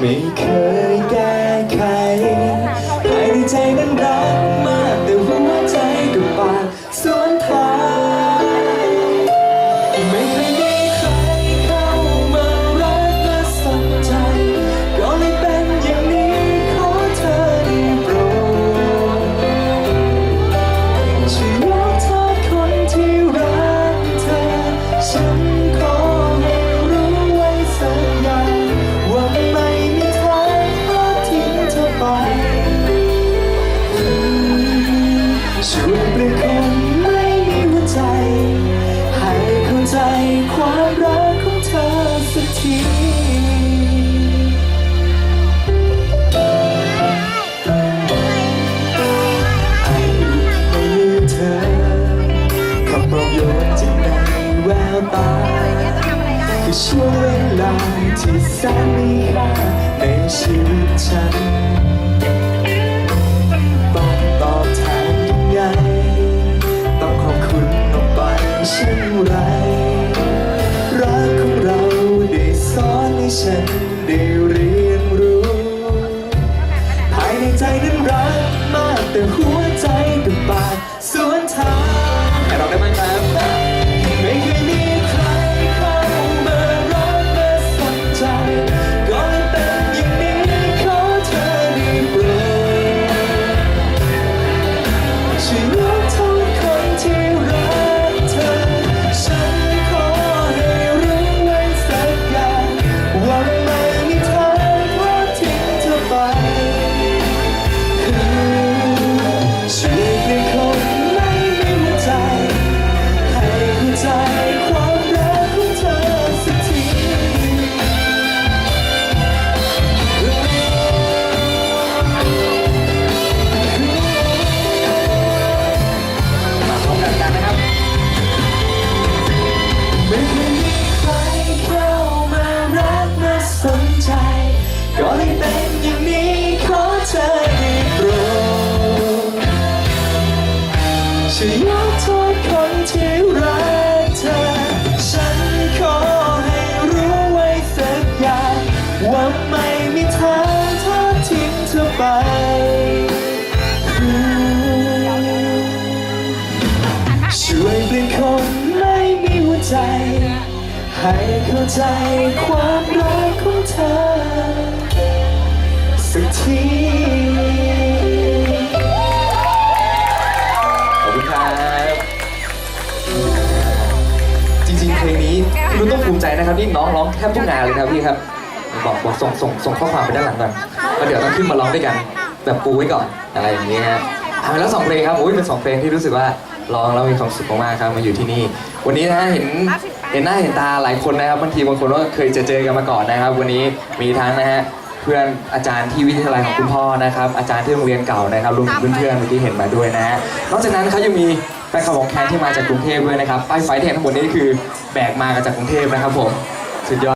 ไม่เคย โยนจากในแววตาคือช่วงเวลาที่แสนมีค่าในชีวิตฉันต้องตอบแทนยังไง ต้องขอบคุณออกไปเช่นไร รักของเราได้สอนให้ฉันได้เรียนรู้ ภายในใจนั้นรักมากแต่หัว ใจ ให้เข้าใจความรักของเธอ สักทีขอบคุณครับจริงๆเพลงนี้พี่รุ่นต้องภูมิใจนะครับนี่น้องร้องแทบทุกงานเลยครับพี่ครับ บอกบอกส่งส่งส่งข้อความไปด้านหลังก่อนแล้วเดี๋ยวต้องขึ้นมาร้องด้วยกัน แบบปูไว้ก่อนอะไรอย่างนี้ฮะอ่าแล้วสองเพลงครับโอ้ยเป็นสองเพลงที่รู้สึกว่า ร้องแล้วมีความสุขมากๆครับมาอยู่ที่นี่ วันนี้นะฮะเห็นเห็นหน้าเห็นตาหลายคนนะครับบางทีบางคนก็เคยเจอเจอกันมาก่อนนะครับ วันนี้มีทั้งนะฮะเพื่อนอาจารย์ที่วิทยาลัยของคุณพ่อนะครับ อาจารย์ที่โรงเรียนเก่านะครับรวมถึงเพื่อนๆเมื่อกี้เห็นมาด้วยนะฮะนอกจากนั้นเขายังมีแฟนคลับของแคนที่มาจากกรุงเทพด้วยนะครับป้ายไฟที่เห็นทั้งหมดนี้คือแบกมากันจากกรุงเทพนะครับผมสุดยอด